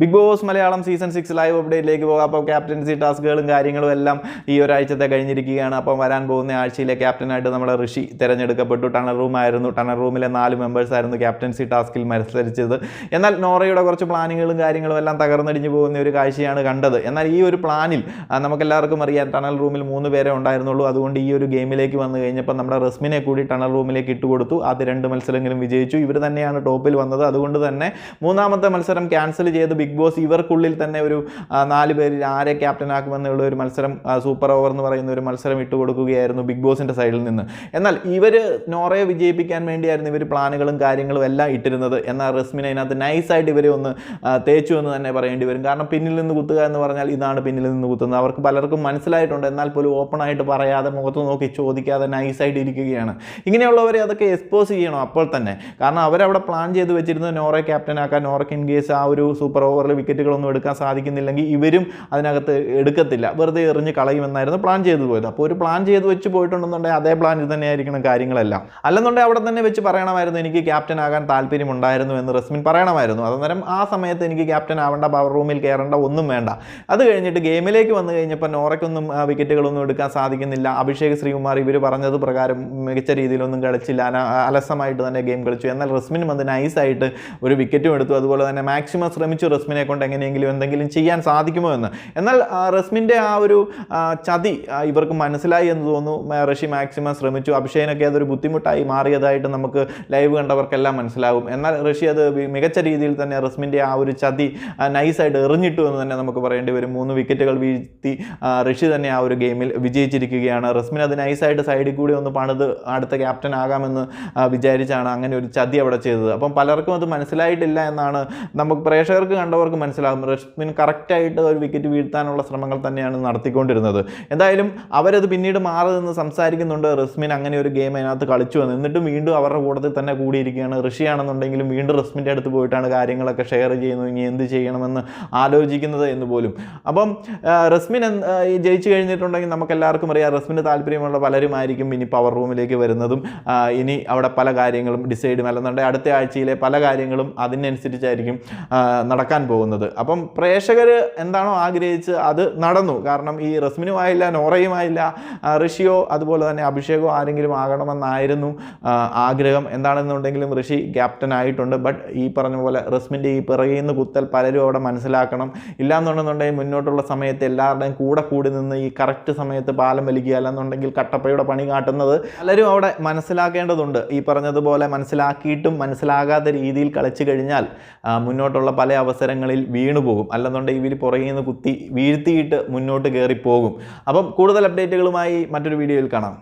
Big Boss Malayalam season six live അപ്ഡേറ്റിലേക്ക് പോകാം. അപ്പോൾ captaincy ടാസ്കുകളും കാര്യങ്ങളും എല്ലാം ഈ ഒരാഴ്ചത്തെ കഴിഞ്ഞിരിക്കുകയാണ്. അപ്പം വരാൻ പോകുന്ന ആഴ്ചയിലെ ക്യാപ്റ്റനായിട്ട് നമ്മുടെ ഋഷി തിരഞ്ഞെടുക്കപ്പെട്ടു. ടണൽ റൂമായിരുന്നു ടണൽ റൂമിലെ നാല് മെമ്പേഴ്സ് ആയിരുന്നു ക്യാപ്റ്റൻസി ടാസ്കിൽ മത്സരിച്ചത്. എന്നാൽ നോറയുടെ കുറച്ച് പ്ലാനിങ്ങുകളും കാര്യങ്ങളും എല്ലാം തകർന്നടിഞ്ഞു പോകുന്ന ഒരു കാഴ്ചയാണ് കണ്ടത്. എന്നാൽ ഈ ഒരു പ്ലാനിൽ നമുക്കെല്ലാവർക്കും അറിയാം ടണൽ റൂമിൽ മൂന്ന് പേരെ ഉണ്ടായിരുന്നുള്ളൂ. അതുകൊണ്ട് ഈ ഒരു ഗെയിമിലേക്ക് വന്നു കഴിഞ്ഞപ്പോൾ നമ്മുടെ റസ്മിനെ കൂടി ടണൽ റൂമിലേക്ക് ഇട്ടുകൊടുത്തു അത് രണ്ട് മത്സരങ്ങളും വിജയിച്ചു. ഇവർ തന്നെയാണ് ടോപ്പിൽ വന്നത്. അതുകൊണ്ട് തന്നെ മൂന്നാമത്തെ മത്സരം ക്യാൻസൽ ചെയ്ത് ബിഗ് ബോസ് ഇവർക്കുള്ളിൽ തന്നെ ഒരു നാല് പേരിൽ ആരെ ക്യാപ്റ്റൻ ആക്കുമെന്നുള്ള ഒരു മത്സരം സൂപ്പർ ഓവർ എന്ന് പറയുന്ന ഒരു മത്സരം ഇട്ട് കൊടുക്കുകയായിരുന്നു ബിഗ് ബോസിന്റെ സൈഡിൽ നിന്ന്. എന്നാൽ ഇവർ നോറയെ വിജയിപ്പിക്കാൻ വേണ്ടിയായിരുന്നു ഇവർ പ്ലാനുകളും കാര്യങ്ങളും എല്ലാം ഇട്ടിരുന്നത്. എന്നാൽ റസ്മിനെ അതിനകത്ത് നൈസായിട്ട് ഇവരെ ഒന്ന് തേച്ചു എന്ന് തന്നെ പറയേണ്ടി വരും. കാരണം പിന്നിൽ നിന്ന് കുത്തുക എന്ന് പറഞ്ഞാൽ ഇതാണ് പിന്നിൽ നിന്ന് കുത്തുന്നത്. അവർക്ക് പലർക്കും മനസ്സിലായിട്ടുണ്ട്. എന്നാൽ പോലും ഓപ്പണായിട്ട് പറയാതെ മുഖത്ത് നോക്കി ചോദിക്കാതെ നൈസായിട്ട് ഇരിക്കുകയാണ്. ഇങ്ങനെയുള്ളവരെ അതൊക്കെ എക്സ്പോസ് ചെയ്യണം അപ്പോൾ തന്നെ. കാരണം അവരവിടെ പ്ലാൻ ചെയ്ത് വെച്ചിരുന്നത് നോറെ ക്യാപ്റ്റൻ ആക്കാൻ നോറയ്ക്ക് ഇൻ കേസ് ആ ഒരു സൂപ്പർ ഓവറിൽ വിക്കറ്റുകളൊന്നും എടുക്കാൻ സാധിക്കുന്നില്ലെങ്കിൽ ഇവരും അതിനകത്ത് എടുക്കത്തില്ല. വെറുതെ എറിഞ്ഞ് കളയുമെന്നായിരുന്നു പ്ലാൻ ചെയ്തു പോയത്. അപ്പോൾ ഒരു പ്ലാൻ ചെയ്ത് വെച്ച് പോയിട്ടുണ്ടെന്നുണ്ടെങ്കിൽ അതേ പ്ലാനിൽ തന്നെയായിരിക്കണം കാര്യങ്ങളെല്ലാം. അല്ലെന്നുണ്ടെങ്കിൽ അവിടെ തന്നെ വെച്ച് പറയണമായിരുന്നു എനിക്ക് ക്യാപ്റ്റൻ ആകാൻ താല്പര്യമുണ്ടായിരുന്നു എന്ന് റസ്മിൻ പറയണമായിരുന്നു. അന്നേരം ആ സമയത്ത് എനിക്ക് ക്യാപ്റ്റൻ ആവേണ്ട പവർ റൂമിൽ കയറേണ്ട ഒന്നും വേണ്ട. അത് കഴിഞ്ഞിട്ട് ഗെയിമിലേക്ക് വന്നു കഴിഞ്ഞപ്പോൾ നോറയ്ക്കൊന്നും വിക്കറ്റുകളൊന്നും എടുക്കാൻ സാധിക്കുന്നില്ല. അഭിഷേക് ശ്രീകുമാർ ഇവർ പറഞ്ഞത് പ്രകാരം മികച്ച രീതിയിലൊന്നും കളിച്ചില്ല. അലസമായിട്ട് തന്നെ ഗെയിം കളിച്ചു. എന്നാൽ റസ്മിനും അത് നൈസായിട്ട് ഒരു വിക്കറ്റും എടുത്തു. അതുപോലെ തന്നെ മാക്സിമം ശ്രമിച്ചു റസ്മിനെ കൊണ്ട് എങ്ങനെയെങ്കിലും എന്തെങ്കിലും ചെയ്യാൻ സാധിക്കുമോ എന്ന്. എന്നാൽ റസ്മിന്റെ ആ ഒരു ചതി ഇവർക്ക് മനസ്സിലായി എന്ന് തോന്നുന്നു. റഷി മാക്സിമം ശ്രമിച്ചു. അഭിഷേകനൊക്കെ അതൊരു ബുദ്ധിമുട്ടായി മാറിയതായിട്ട് നമുക്ക് ലൈവ് കണ്ടവർക്കെല്ലാം മനസ്സിലാവും. എന്നാൽ ഋഷി അത് മികച്ച രീതിയിൽ തന്നെ റസ്മിന്റെ ആ ഒരു ചതി നൈസായിട്ട് എറിഞ്ഞിട്ടു എന്ന് തന്നെ നമുക്ക് പറയേണ്ടി വരും. മൂന്ന് വിക്കറ്റുകൾ വീഴ്ത്തി റഷി തന്നെ ആ ഒരു ഗെയിമിൽ വിജയിച്ചിരിക്കുകയാണ്. റസ്മിൻ അത് നൈസായിട്ട് സൈഡിൽ കൂടി ഒന്ന് പണിത് അടുത്ത ക്യാപ്റ്റൻ ആകാമെന്ന് വിചാരിച്ചാണ് അങ്ങനെ ഒരു ചതി അവിടെ ചെയ്തത്. അപ്പം പലർക്കും അത് മനസ്സിലായിട്ടില്ല എന്നാണ് നമുക്ക് പ്രേക്ഷകർക്ക് കണ്ടവർക്ക് മനസ്സിലാകും. റഷ്മിൻ കറക്റ്റായിട്ട് ഒരു വിക്കറ്റ് വീഴ്ത്താനുള്ള ശ്രമങ്ങൾ തന്നെയാണ് നടത്തിക്കൊണ്ടിരുന്നത്. എന്തായാലും അവരത് പിന്നീട് മാറി സംസാരിക്കുന്നുണ്ട്. റസ്മിൻ അങ്ങനെ ഒരു ഗെയിം അതിനകത്ത് കളിച്ചു വന്നു എന്നിട്ടും വീണ്ടും അവരുടെ കൂട്ടത്തിൽ തന്നെ കൂടിയിരിക്കുകയാണ്. ഋഷിയാണെന്നുണ്ടെങ്കിലും വീണ്ടും റസ്മിന്റെ അടുത്ത് പോയിട്ടാണ് കാര്യങ്ങളൊക്കെ ഷെയർ ചെയ്യുന്നത്. ഇനി എന്ത് ചെയ്യണമെന്ന് ആലോചിക്കുന്നത് എന്ന് പോലും. അപ്പം റസ്മിൻ ജയിച്ചു കഴിഞ്ഞിട്ടുണ്ടെങ്കിൽ നമുക്ക് എല്ലാവർക്കും അറിയാം റസ്മിന് താല്പര്യമുള്ള പലരുമായിരിക്കും ഇനി പവർ റൂമിലേക്ക് വരുന്നതും. ഇനി അവിടെ പല കാര്യങ്ങളും ഡിസൈഡ് അല്ലെന്നുണ്ടെങ്കിൽ അടുത്ത ആഴ്ചയിലെ പല കാര്യങ്ങളും അതിനനുസരിച്ചായിരിക്കും നടക്കാൻ പോകുന്നത്. അപ്പം പ്രേക്ഷകർ എന്താണോ ആഗ്രഹിച്ച് അത് നടന്നു. കാരണം ഈ റസ്മിനുമായില്ല നോറയുമായില്ല ഋഷിയോ അതുപോലെ തന്നെ അഭിഷേകോ ആരെങ്കിലും ആകണമെന്നായിരുന്നു ആഗ്രഹം. എന്താണെന്നുണ്ടെങ്കിലും ഋഷി ക്യാപ്റ്റൻ ആയിട്ടുണ്ട്. ബട്ട് ഈ പറഞ്ഞ പോലെ റസ്മിന്റെ ഈ പിറകിൽ കുത്തൽ പലരും അവിടെ മനസ്സിലാക്കണം. ഇല്ലാന്നുണ്ടെന്നുണ്ടെങ്കിൽ മുന്നോട്ടുള്ള സമയത്ത് എല്ലാവരുടെയും കൂടെ കൂടി നിന്ന് ഈ കറക്റ്റ് സമയത്ത് പാലം വലിക്കുക. അല്ലെന്നുണ്ടെങ്കിൽ കട്ടപ്പയുടെ പണി കാട്ടുന്നത് പലരും അവിടെ മനസ്സിലാക്കേണ്ടതുണ്ട്. ഈ പറഞ്ഞതുപോലെ മനസ്സിലാക്കിയിട്ടും മനസ്സിലാകാത്ത രീതിയിൽ കളിച്ചു കഴിഞ്ഞാൽ മുന്നോട്ടുള്ള പല അവസരങ്ങളിൽ വീണു പോകും. അല്ലെന്നുണ്ടെങ്കിൽ ഇവർ പുറകിൽ നിന്ന് കുത്തി വീഴ്ത്തിയിട്ട് മുന്നോട്ട് കയറി പോകും അപ്പം കൂടുതൽ അപ്ഡേറ്റുകളുമായി മറ്റൊരു വീഡിയോയിൽ കാണാം.